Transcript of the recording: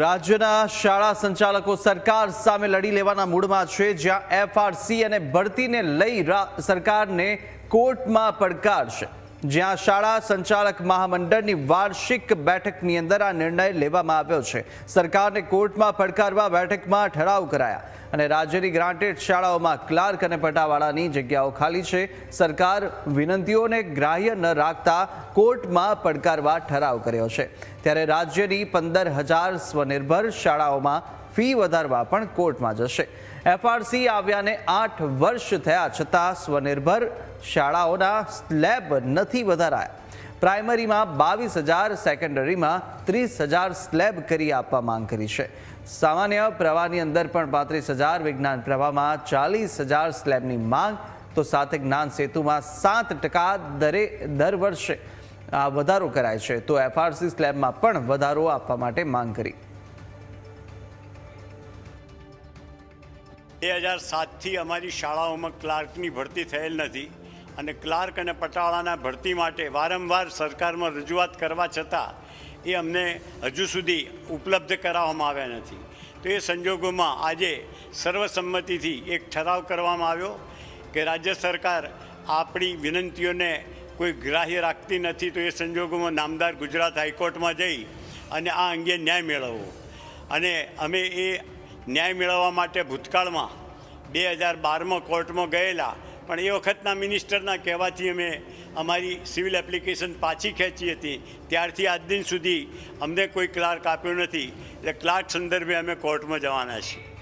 રાજ્યના શાળા સંચાલકો સરકાર સામે લડી લેવાના મૂડમાં છે, જ્યાં એફઆરસી અને ભરતીને લઈ સરકારને કોર્ટમાં પડકારશે જ્યાં શાળા સંચાલક મહામંડળની વાર્ષિક બેઠકની અંદર આ નિર્ણય લેવામાં આવ્યો છે. સરકારને કોર્ટમાં પડકારવા બેઠકમાં ઠરાવ કરાયા. અને રાજ્યની ગ્રાન્ટેડ શાળાઓમાં ક્લાર્ક અને પટાવાળાની જગ્યાઓ ખાલી છે. સરકાર વિનંતીઓને ગ્રાહ્ય ન રાખતા કોર્ટમાં પડકારવા ઠરાવ કર્યો છે. ત્યારે રાજ્યની પંદર હજાર સ્વનિર્ભર શાળાઓમાં ફી વધારવા પણ કોર્ટમાં જશે. એફઆરસી આવ્યાને આઠ વર્ષ થયા છતાં સ્વનિર્ભર શાળાઓના સ્લેબ નથી વધારાયા. પ્રાઇમરીમાં બાવીસ હજાર, સેકન્ડરીમાં ત્રીસ હજાર સ્લેબ કરી આપવા માંગ કરી છે. સામાન્ય પ્રવાહની અંદર પણ પાંત્રીસ હજાર, વિજ્ઞાન પ્રવાહમાં ચાલીસ હજાર સ્લેબની માંગ, તો સાથે જ્ઞાન સેતુમાં સાત ટકા દરે દર વર્ષે વધારો કરાય છે. તો એફઆરસી સ્લેબમાં પણ વધારો આપવા માટે માંગ કરી. બે હજાર સાતથી અમારી શાળાઓમાં ક્લાર્કની ભરતી થયેલ નથી. અને ક્લાર્ક અને પટાવાળાના ભરતી માટે વારંવાર સરકારમાં રજૂઆત કરવા છતાં એ અમને હજુ સુધી ઉપલબ્ધ કરાવવામાં આવ્યા નથી. તો એ સંજોગોમાં આજે સર્વસંમતિથી એક ઠરાવ કરવામાં આવ્યો કે રાજ્ય સરકાર આપણી વિનંતીઓને કોઈ ગ્રાહ્ય રાખતી નથી તો એ સંજોગોમાં નામદાર ગુજરાત હાઈકોર્ટમાં જઈ અને આ અંગે ન્યાય મેળવવો. અને અમે એ ન્યાય મેળવવા માટે ભૂતકાળમાં બે હજાર બારમાં કોર્ટમાં ગયેલા પણ એ વખતના મિનિસ્ટરના કહેવાથી અમે અમારી સિવિલ એપ્લિકેશન પાછી ખેંચી હતી. ત્યારથી આજ દિન સુધી અમને કોઈ ક્લાર્ક આપ્યો નથી. એટલે ક્લાર્ક સંદર્ભે અમે કોર્ટમાં જવાના છીએ.